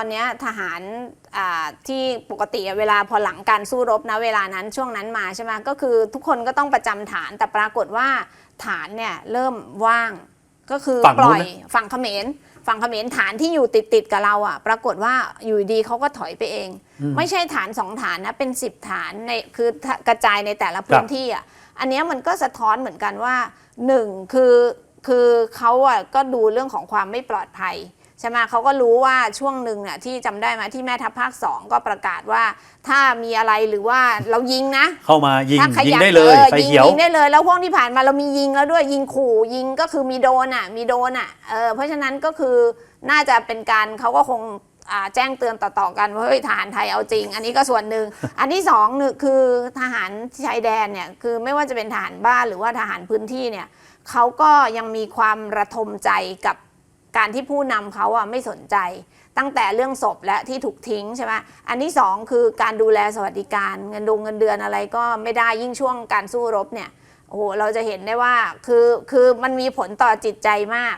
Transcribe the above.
อนเนี้ยทหารอ่าที่ปกติอะเวลาพอหลังการสู้รบนะเวลานั้นช่วงนั้นมาใช่ไหมก็คือทุกคนก็ต้องประจำฐานแต่ปรากฏว่าฐานเนี่ยเริ่มว่างก็คือฝั่งปนู้ล่นอยนะฝั่งเขมรฝั่งเขมรฐานที่อยู่ติดติดๆกับเราอะ ปรากฏว่าอยู่ดีเขาก็ถอยไปเอง ไม่ใช่ฐานสองฐานนะเป็นสิบฐานในคือกระจายในแต่ละพื้นที่อะอันเนี้ยมันก็สะท้อนเหมือนกันว่าหนึ่งคือคือเขาอะก็ดูเรื่องของความไม่ปลอดภัย ใช่ไหมเขาก็รู้ว่าช่วงหนึ่งเนี่ยที่จำได้ไหมที่แม่ทัพภาคสองก็ประกาศว่า ถ้ามีอะไรหรือว่าเรายิงนะ เข้ามายิงถ้าขยิงยับได้เลยออไฟยิงเขียวยิงได้เลย แล้วพวกที่ผ่านมาเรามียิงแล้วด้วยยิงขู่ยิงก็คือมีโดนอะมีโดนอะเออเพราะฉะนั้นก็คือน่าจะเป็นการเขาก็คงอ่าแจ้งเตือนต่อๆกันว่าเฮ้ยทหารไทยเอาจริง อันนี้ก็ส่วนหนึ่ง อันที่สองเนี่ยคือทหารชายแดนเนี่ยคือไม่ว่าจะเป็นทหารบ้านหรือว่าทหารพื้นที่เนี่ยเขาก็ยังมีความระทมใจกับ การที่ผู้นำเขาอะไม่สนใจ ตั้งแต่เรื่องศพและที่ถูกทิ้งใช่ไหมอันที่สองคือการดูแลสวัสดิการเงินดงเงินเดือนอะไรก็ไม่ได้ยิ่งช่วงการสู้รบเนี่ยโอ้โหเราจะเห็นได้ว่าคือคือมันมีผลต่อจิตใจมาก